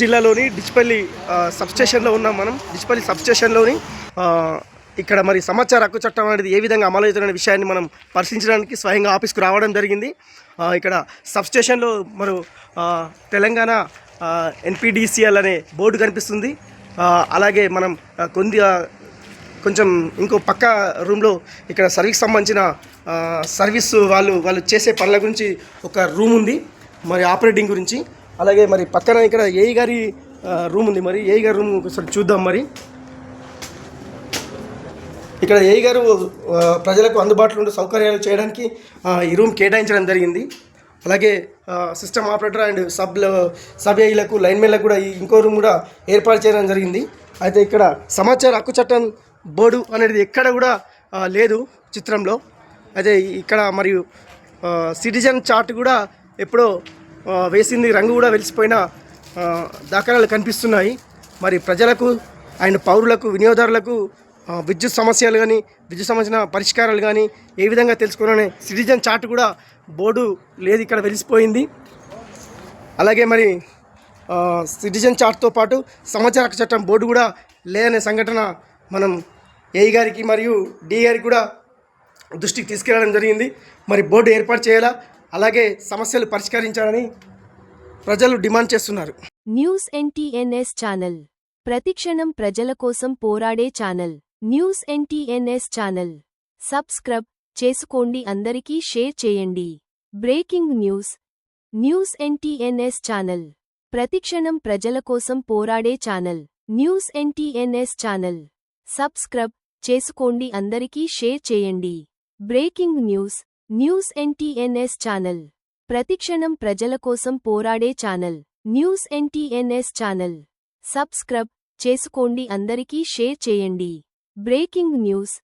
జిల్లాలోని డిచ్పల్లి సబ్స్టేషన్లో ఉన్నాం మనం. డిచ్పల్లి సబ్స్టేషన్లోని ఇక్కడ మరి సమాచార హక్కు చట్టం అనేది ఏ విధంగా అమలు అవుతున్న విషయాన్ని మనం పరిశీలించడానికి స్వయంగా ఆఫీస్కు రావడం జరిగింది. ఇక్కడ సబ్స్టేషన్లో మరి తెలంగాణ ఎన్పిడిసిఎల్ అనే బోర్డు కనిపిస్తుంది. అలాగే మనం కొద్దిగా కొంచెం ఇంకో పక్క రూమ్లో ఇక్కడ సర్వీస్ సంబంధించిన సర్వీస్ వాళ్ళు వాళ్ళు చేసే పనుల గురించి ఒక రూమ్ ఉంది. మరి ఆపరేటింగ్ గురించి అలాగే మరి పక్కన ఇక్కడ ఏఈ గారి రూమ్ ఉంది మరి. ఏఈ గారి రూమ్ ఒకసారి చూద్దాం మరి. ఇక్కడ ఏఈ గారు ప్రజలకు అందుబాటులో ఉండే సౌకర్యాలు చేయడానికి ఈ రూమ్ కేటాయించడం జరిగింది. అలాగే system operator and sub sub ఏఈలకు లైన్మెన్లకు కూడా ఈ ఇంకో రూమ్ కూడా ఏర్పాటు చేయడం జరిగింది. అయితే ఇక్కడ సమాచార హక్కు చట్టం బోర్డు అనేది ఎక్కడ కూడా లేదు చిత్రంలో. అయితే ఇక్కడ మరియు సిటిజన్ చార్ట్ కూడా ఎప్పుడో వేసింది రంగు కూడా వెలిసిపోయిన దాఖలాలు కనిపిస్తున్నాయి. మరి ప్రజలకు అండ్ పౌరులకు వినియోగదారులకు విద్యుత్ సమస్యలు కానీ విద్యుత్ సంబంధించిన పరిష్కారాలు కానీ ఏ విధంగా తెలుసుకోవాలనే సిటిజన్ చార్ట్ కూడా బోర్డు లేదు ఇక్కడ వెలిసిపోయింది. అలాగే మరి సిటిజన్ చార్ట్తో పాటు సమాచార చట్టం బోర్డు కూడా లేదనే సంఘటన మనం ఏఈ గారికి మరియు డి గారికి కూడా దృష్టికి తీసుకెళ్ళడం జరిగింది. మరి బోర్డు ఏర్పాటు చేయాలా? అలాగే సమస్యలు పరిష్కరించాలని ప్రజలు డిమాండ్ చేస్తున్నారు. News NTNS channel. ప్రతిక్షణం ప్రజల కోసం పోరాడే channel. News NTNS channel. Subscribe చేసుకోండి అందరికీ షేర్ చేయండి. Breaking news. News NTNS channel. ప్రతిక్షణం ప్రజల కోసం పోరాడే channel. News NTNS channel. Subscribe చేసుకోండి అందరికీ షేర్ చేయండి. Breaking news. News NTNS channel. ప్రతిక్షణం ప్రజల కోసం పోరాడే channel. News NTNS channel. Subscribe చేసుకోండి అందరికీ షేర్ చేయండి. Breaking news.